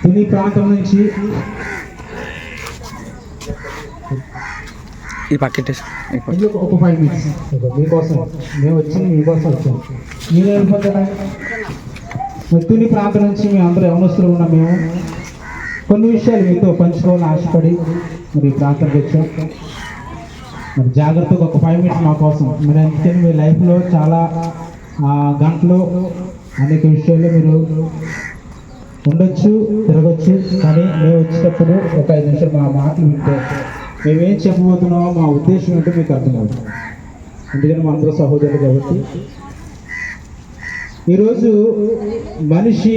తుని ప్రాంతం నుంచి ఈ ఇది ఒక- ఫైవ్ మినిట్స్ మీకోసం మేము వచ్చింది మీకోసం వచ్చాం. మీరు వెళ్ళిపోతారా? తుని ప్రాంతం నుంచి మేము అందరూ యవనస్తులు ఉన్నాం మేము కొన్ని విషయాలు మీతో పంచుకోవాలని ఆశపడి మరి ఈ ప్రాంతానికి వచ్చాం. మరి జాగ్రత్తగా ఒక ఫైవ్ మినిట్స్ మా కోసం. మరి అందుకని మీ లైఫ్లో చాలా ఆ, గంటలు అనేక విషయాల్లో మీరు ఉండొచ్చు తిరగచ్చు కానీ మేము వచ్చేటప్పుడు ఒక ఐదు నిమిషాలు మా మాటలు వింటే మేమేం చెప్పబోతున్నామో మా ఉద్దేశం ఏంటో మీకు అర్థమవుతుంది. ఎందుకంటే మా అందరూ సహోదరులు కాబట్టి. ఈరోజు మనిషి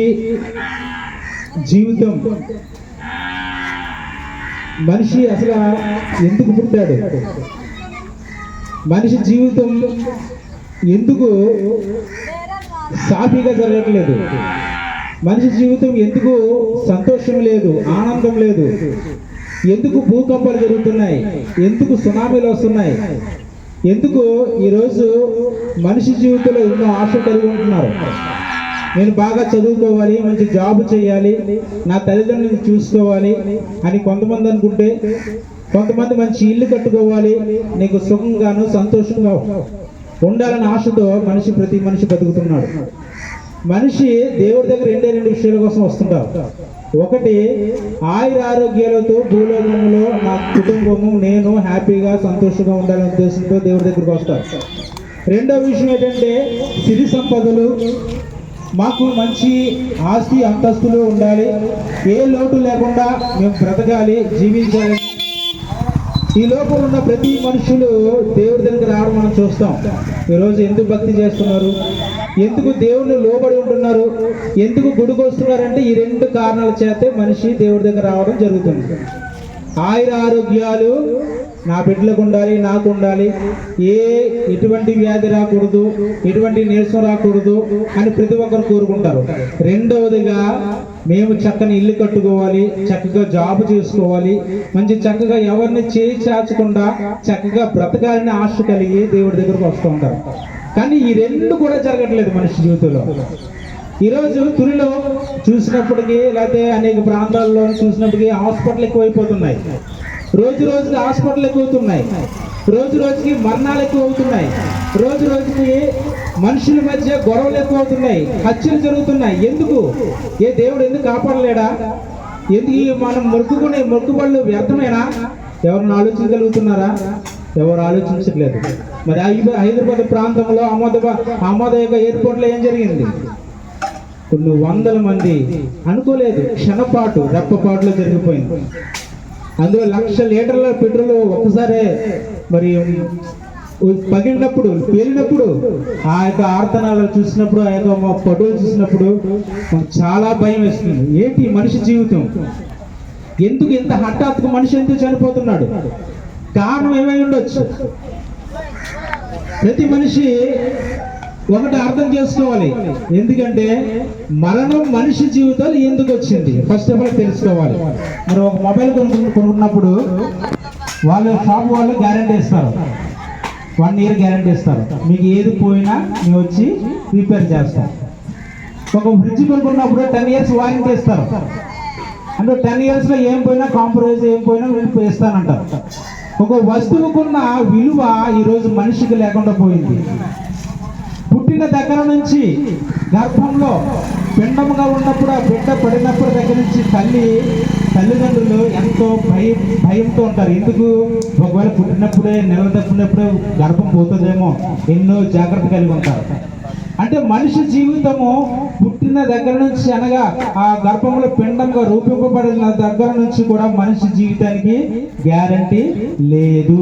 జీవితం మనిషి అసలు ఎందుకు పుట్టాడు? మనిషి జీవితం ఎందుకు సాఫీగా జరగట్లేదు? మనిషి జీవితం ఎందుకు సంతోషం లేదు ఆనందం లేదు? ఎందుకు భూకంపాలు జరుగుతున్నాయి? ఎందుకు సునామీలు వస్తున్నాయి? ఎందుకు ఈరోజు మనిషి జీవితంలో ఎన్నో ఆశ కలిగి ఉంటున్నారు? నేను బాగా చదువుకోవాలి మంచి జాబ్ చేయాలి నా తల్లిదండ్రులను చూసుకోవాలి అని కొంతమంది అనుకుంటే కొంతమంది మంచి ఇల్లు కట్టుకోవాలి నీకు సుఖంగాను సంతోషంగా ఉండాలనే ఆశతో మనిషి ప్రతి మనిషి బతుకుతున్నాడు. మనిషి దేవుడి దగ్గర రెండే రెండు విషయాల కోసం వస్తుంటారు ఒకటి ఆయుర ఆరోగ్యాలతో భూలోకంలో నా కుటుంబము నేను హ్యాపీగా సంతోషంగా ఉండాలనే ఉద్దేశంతో దేవుడి దగ్గరికి వస్తారు రెండో విషయం ఏంటంటే సిరి సంపదలు మాకు మంచి ఆస్తి అంతస్తులు ఉండాలి. ఏ లోటు లేకుండా మేము బ్రతకాలి జీవించాలి. ఈ లోపల ఉన్న ప్రతి మనుషులు దేవుడి దగ్గర రావడం మనం చూస్తాం. ఈరోజు ఎందుకు భక్తి చేస్తున్నారు? ఎందుకు దేవుడిని లోబడి ఉంటున్నారు? ఎందుకు గుడికొస్తున్నారంటే ఈ రెండు కారణాల చేతే మనిషి దేవుడి దగ్గర రావడం జరుగుతుంది. ఆయుర ఆరోగ్యాలు నా బిడ్డలకు ఉండాలి నాకు ఉండాలి. ఏ ఎటువంటి వ్యాధి రాకూడదు ఎటువంటి నీరసం రాకూడదు అని ప్రతి ఒక్కరు కోరుకుంటారు. రెండవదిగా మేము చక్కని ఇల్లు కట్టుకోవాలి చక్కగా జాబ్ చేసుకోవాలి మంచి చక్కగా ఎవరిని చేయి చాచకుండా చక్కగా బ్రతకాలని ఆశ కలిగి దేవుడి దగ్గరకు వస్తూ ఉంటారు కానీ ఈ రెండు కూడా జరగట్లేదు మనిషి జీవితంలో. ఈరోజు తురిలో చూసినప్పటికీ లేకపోతే అనేక ప్రాంతాల్లో చూసినప్పటికీ హాస్పిటల్ ఎక్కువైపోతున్నాయి. రోజు రోజుకి హాస్పిటల్ ఎక్కువవుతున్నాయి. రోజు రోజుకి మరణాలు ఎక్కువ అవుతున్నాయి రోజు రోజుకి మనుషుల మధ్య గొడవలు ఎక్కువ అవుతున్నాయి హత్యలు జరుగుతున్నాయి. ఎందుకు? ఏ దేవుడు ఎందుకు కాపాడలేడా? ఎందుకు మనం మొక్కుకునే మొక్కుబళ్ళు వ్యర్థమేనా? ఎవరిని ఆలోచించగలుగుతున్నారా ఎవరు ఆలోచించట్లేదు. మరి హైదరాబాద్ ప్రాంతంలో అహ్మదాబాద్ అహ్మదాబాద్ ఎయిర్పోర్ట్లో ఏం జరిగింది? కొన్ని వందల మంది అనుకోలేదు. క్షణపాటు రెప్పపాటులో జరిగిపోయింది. అందులో లక్ష లీటర్ల పెట్రోల్ ఒక్కసారే మరి పగిలినప్పుడు పేలినప్పుడు ఆ యొక్క ఆర్తనాలు చూసినప్పుడు ఆ యొక్క పటువులు చూసినప్పుడు చాలా భయం వేస్తుంది. ఏంటి మనిషి జీవితం? ఎందుకు ఇంత హఠాత్తుగా మనిషి ఎందుకు చనిపోతున్నాడు? కారణం ఏమై ఉండొచ్చు? ప్రతి మనిషి ఒకటి అర్థం చేసుకోవాలి. ఎందుకంటే మరణం మనిషి జీవితాలు ఎందుకు వచ్చింది? ఫస్ట్ ఆఫ్ ఆల్ తెలుసుకోవాలి. మరి ఒక మొబైల్ కొనుక్కున్నప్పుడు వాళ్ళు షాప్ వాళ్ళు గ్యారంటీ ఇస్తారు. వన్ ఇయర్ గ్యారంటీ ఇస్తారు. మీకు ఏది పోయినా మేము వచ్చి రిపేర్ చేస్తాం. ఒక ఫ్రిడ్జ్ కొనుక్కున్నప్పుడు టెన్ ఇయర్స్ వారంటీ ఇస్తారు. అంటే టెన్ ఇయర్స్లో ఏం పోయినా కాంప్రమైజ్ ఏం పోయినా వీళ్ళు ఇస్తానంటారు ఒక వస్తువుకున్న విలువ ఈరోజు మనిషికి లేకుండా పోయింది. పుట్టిన దగ్గర నుంచి గర్భంలో పిండముగా ఉన్నప్పుడు ఆ బిడ్డ పడినప్పుడు దగ్గర నుంచి తల్లి తల్లిదండ్రులు ఎంతో భయం భయంతో ఉంటారు. ఎందుకు? ఒకవేళ పుట్టినప్పుడే నెల తప్పినప్పుడే గర్భం పోతుందేమో. ఎన్నో జాగ్రత్త కలిగి ఉంటారు. అంటే మనిషి జీవితము పుట్టిన దగ్గర నుంచి అనగా ఆ గర్భంలో పిండంగా రూపింపబడిన దగ్గర నుంచి కూడా మనిషి జీవితానికి గ్యారంటీ లేదు.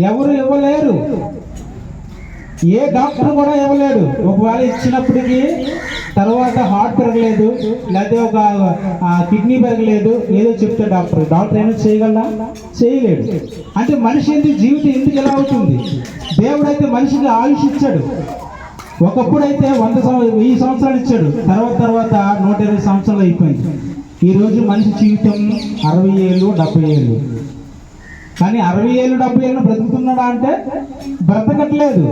ఎవరు ఇవ్వలేరు. ఏ డాక్టర్ కూడా ఇవ్వలేదు. ఒకవేళ ఇచ్చినప్పటికీ తర్వాత హార్ట్ పెరగలేదు లేకపోతే ఒక కిడ్నీ పెరగలేదు ఏదో చెప్తే డాక్టర్. డాక్టర్ ఏమైనా చేయగలరా చేయలేడు అంటే మనిషి ఎందుకు జీవితం ఎందుకు ఎలా అవుతుంది? దేవుడు అయితే మనిషికి ఆయుష్ ఇచ్చాడు. ఒకప్పుడు అయితే వంద సంవత్సరం వెయ్యి సంవత్సరాలు ఇచ్చాడు. తర్వాత తర్వాత నూట ఇరవై సంవత్సరాలు అయిపోయింది. ఈరోజు మనిషి జీవితం అరవై ఏళ్ళు డెబ్బై ఏళ్ళు. కానీ అరవై ఏళ్ళు డెబ్బై ఏళ్ళు బ్రతుకుతున్నాడా అంటే బ్రతకట్లేదు.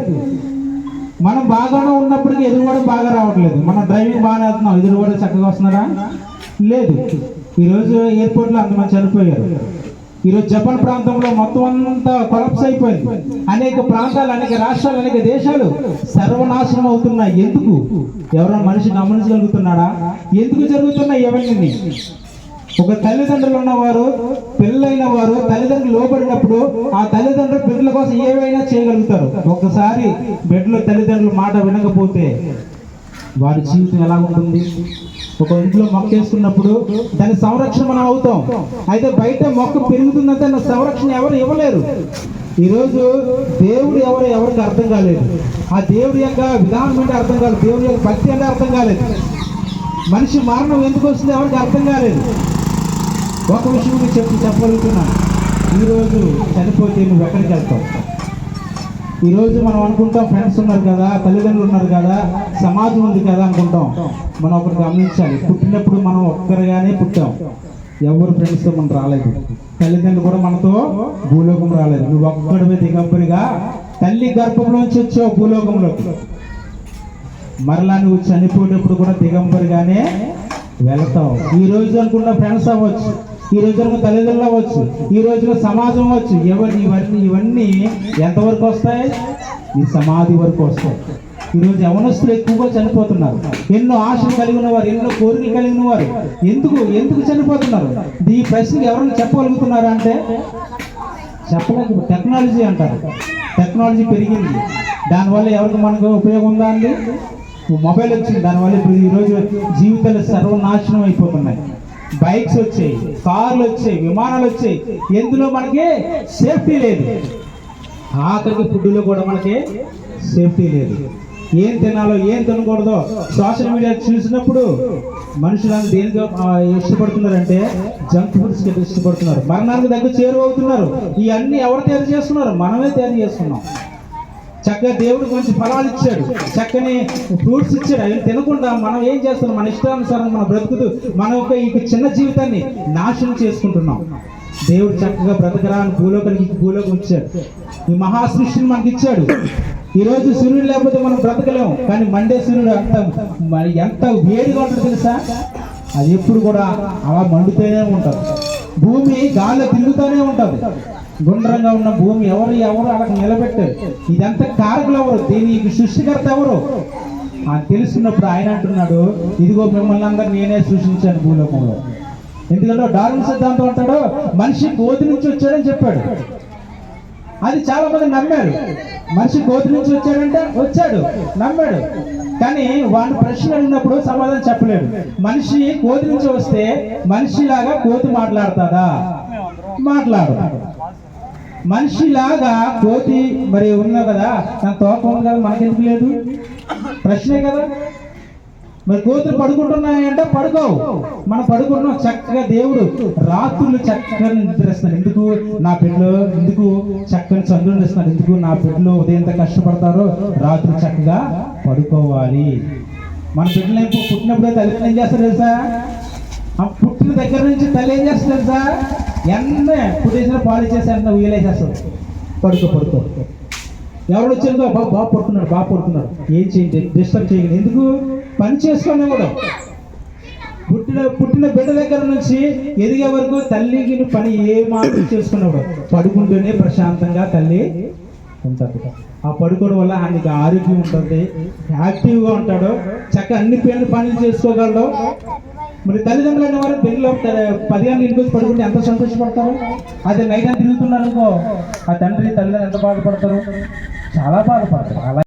మనం బాగానే ఉన్నప్పటికీ కూడా బాగా రావట్లేదు. మనం డ్రైవింగ్ బాగానే వెళ్తున్నాం. ఎదురువాడు చక్కగా వస్తున్నారా లేదు. ఈరోజు ఎయిర్పోర్ట్లో అంతమంది చనిపోయారు. ఈరోజు జపాన్ ప్రాంతంలో మొత్తం అంతా కొలప్స్ అయిపోయింది. అనేక ప్రాంతాలు అనేక రాష్ట్రాలు అనేక దేశాలు సర్వనాశనం అవుతున్నాయి. ఎందుకు? ఎవరైనా మనిషి గమనించగలుగుతున్నాడా? ఎందుకు జరుగుతున్నాయి ఇవన్నీ? ఒక తల్లిదండ్రులు ఉన్నవారు పిల్లలైన వారు తల్లిదండ్రులు లోబడినప్పుడు ఆ తల్లిదండ్రులు బిడ్డల కోసం ఏవైనా చేయగలుగుతారు. ఒకసారి బిడ్డలు తల్లిదండ్రుల మాట వినకపోతే వారి జీవితం ఎలా ఉంటుంది? ఒక ఇంట్లో మొక్క వేసుకున్నప్పుడు దాని సంరక్షణ మనం అవుతాం. అయితే బయట మొక్క పెరుగుతుందంటే దాని సంరక్షణ ఎవరు ఇవ్వలేరు. ఈరోజు దేవుడు ఎవరు ఎవరికి అర్థం కాలేదు. ఆ దేవుడి యొక్క విధానం అంటే అర్థం కాలేదు. దేవుడి యొక్క భక్తి అంటే అర్థం కాలేదు. మనిషి మరణం ఎందుకు వస్తుంది ఎవరికి అర్థం కాలేదు. ఒక విషయం మీకు చెప్పి చెప్పగలుగుతున్నా. ఈరోజు చనిపోతే నువ్వు ఎక్కడికి వెళ్తావు? ఈరోజు మనం అనుకుంటాం ఫ్రెండ్స్ ఉన్నారు కదా తల్లిదండ్రులు ఉన్నారు కదా సమాజం ఉంది కదా అనుకుంటాం. మనం ఒకటి గమనించాలి. పుట్టినప్పుడు మనం ఒక్కరిగానే పుట్టాం. ఎవరు ఫ్రెండ్స్తో మనం రాలేదు. తల్లిదండ్రులు కూడా మనతో భూలోకం రాలేదు. నువ్వు ఒక్కడివే దిగంబరిగా తల్లి గర్భంలోంచి వచ్చావు భూలోకంలోకి మరలా నువ్వు చనిపోయేటప్పుడు కూడా దిగంబరిగానే వెళతావు. ఈ రోజు అనుకున్న ఫ్రెండ్స్ అవ్వచ్చు. ఈ రోజు తల్లిదండ్రులు అవ్వచ్చు ఈ రోజున సమాజం అవ్వచ్చు. ఎవరి ఇవన్నీ ఇవన్నీ ఎంతవరకు వస్తాయి? ఈ సమాధి వరకు వస్తాయి. ఈరోజు యవనస్తులు ఎక్కువగా చనిపోతున్నారు. ఎన్నో ఆశలు కలిగిన వారు ఎన్నో కోరికలు కలిగిన వారు ఎందుకు ఎందుకు చనిపోతున్నారు? ఈ ప్రశ్నకి ఎవరైనా చెప్పగలుగుతున్నారా అంటే? చెప్పలేదు టెక్నాలజీ అంటారు. టెక్నాలజీ పెరిగింది. దానివల్ల ఎవరికి మనకు ఉపయోగం ఉందా అండి? మొబైల్ వచ్చింది. దానివల్ల ఇప్పుడు ఈరోజు జీవితాలు సర్వనాశనం అయిపోతున్నాయి. బైక్స్ వచ్చాయి కార్లు వచ్చాయి విమానాలు వచ్చాయి. ఎందులో మనకి సేఫ్టీ లేదు. ఆఖరికి ఫుడ్లో కూడా మనకి సేఫ్టీ లేదు. ఏం తినాలో ఏం తినకూడదో సోషల్ మీడియా చూసినప్పుడు మనుషులందరూ దేనికి ఇష్టపడుతున్నారంటే జంక్ ఫుడ్స్ ఇష్టపడుతున్నారు. మరణానికి దగ్గర చేరువవుతున్నారు. ఇవన్నీ ఎవరు తయారు చేస్తున్నారు? మనమే తయారు చేస్తున్నాం. చక్కగా దేవుడు మంచి ఫలాలు ఇచ్చాడు. చక్కని ఫ్రూట్స్ ఇచ్చాడు. అవి తినకుండా మనం ఏం చేస్తున్నాం? మన ఇష్టానుసారం మనం బ్రతుకుతూ మన యొక్క ఈ చిన్న జీవితాన్ని నాశనం చేసుకుంటున్నాం. దేవుడు చక్కగా బ్రతకరాని భూలోకానికి భూలోకం ఇచ్చాడు. ఈ మహా సృష్టిని మనకి ఇచ్చాడు. ఈరోజు సూర్యుడు లేకపోతే మనం బ్రతకలేము. కానీ మండే సూర్యుడు అంత మరి ఎంత వేడిగా ఉంటుంది తెలుసా? అది ఎప్పుడు కూడా అలా మండుతూనే ఉంటుంది భూమి గాలిలో తిరుగుతూనే ఉంటుంది గుండ్రంగా ఉన్న భూమి ఎవరు ఎవరు అలా నిలబెట్టారు? ఇదంతా కారకులు ఎవరు? దీనికి సృష్టికర్త ఎవరు? అని తెలుసుకున్నప్పుడు ఆయన అంటున్నాడు ఇదిగో మిమ్మల్ని అందరు నేనే సృష్టించాను భూలోకంలో. ఎందుకంటే డార్విన్ సిద్ధాంతం అంటాడు మనిషి కోతి నుంచి వచ్చాడని చెప్పాడు. అది చాలా మంది నమ్మారు. మనిషి కోతి నుంచి వచ్చాడంటే వచ్చాడు నమ్మాడు. కానీ వాడు ప్రశ్న అడిగినప్పుడు సమాధానం చెప్పలేడు. మనిషి కోతి నుంచి వస్తే మనిషిలాగా కోతి మాట్లాడుతుందా మాట్లాడు. మనిషిలాగా కోతి మరి ఉన్నావు కదా? నాకు తోక ఉంది కదా మనకెందుకు లేదు? ప్రశ్నే కదా. మరి కోతులు పడుకుంటున్నాయంటే పడుకోవు. మనం పడుకుంటున్నాం చక్కగా దేవుడు. రాత్రులు చక్కగా నిద్రిస్తున్నాడు. ఎందుకు? నా బిడ్డలు ఎందుకు? చక్కని చంద్రుడు ఇస్తున్నాడు ఎందుకు? నా బిడ్డలు ఉదయం ఎంత కష్టపడతారో రాత్రులు చక్కగా పడుకోవాలి. మన బిడ్డలు ఏం పుట్టినప్పుడే తల్లి ఏం చేస్తారు తెలుసా? పుట్టిన దగ్గర నుంచి తల్లి ఏం చేస్తారు తెలుసా? ఎన్న పుట్టేసిన పాలు చేసే అన్న వీలేసేస్తుంది పడుకో పడుకో. ఎవరు వచ్చిందో బాబు బాబు పడుతున్నాడు బాబు పడుతున్నాడు. ఏం చేయండి డిస్టర్బ్ చేయండి. ఎందుకు? పని చేసుకొని కూడా. పుట్టిన పుట్టిన బిడ్డ దగ్గర నుంచి ఎదిగే వరకు తల్లికి పని ఏ మాత్రం చేసుకున్నప్పుడు పడుకుంటూనే ప్రశాంతంగా తల్లి ఉంటుంది. ఆ పడుకోవడం వల్ల ఆయనకి ఆరోగ్యం ఉంటుంది. యాక్టివ్గా ఉంటాడు. చక్కగా అన్ని పనులు పనులు చేసుకోగలడు. మరి తల్లిదండ్రులు అనేవారు పిల్లలు పది గంటల ఇంటికి వచ్చి పడుకుంటే ఎంత సంతోషపడతారు? అదే నైట్ అని తిరుగుతున్నారు అనుకో ఆ తండ్రి తల్లిదండ్రులు ఎంత బాధపడతారు? చాలా బాధపడతారు. అలా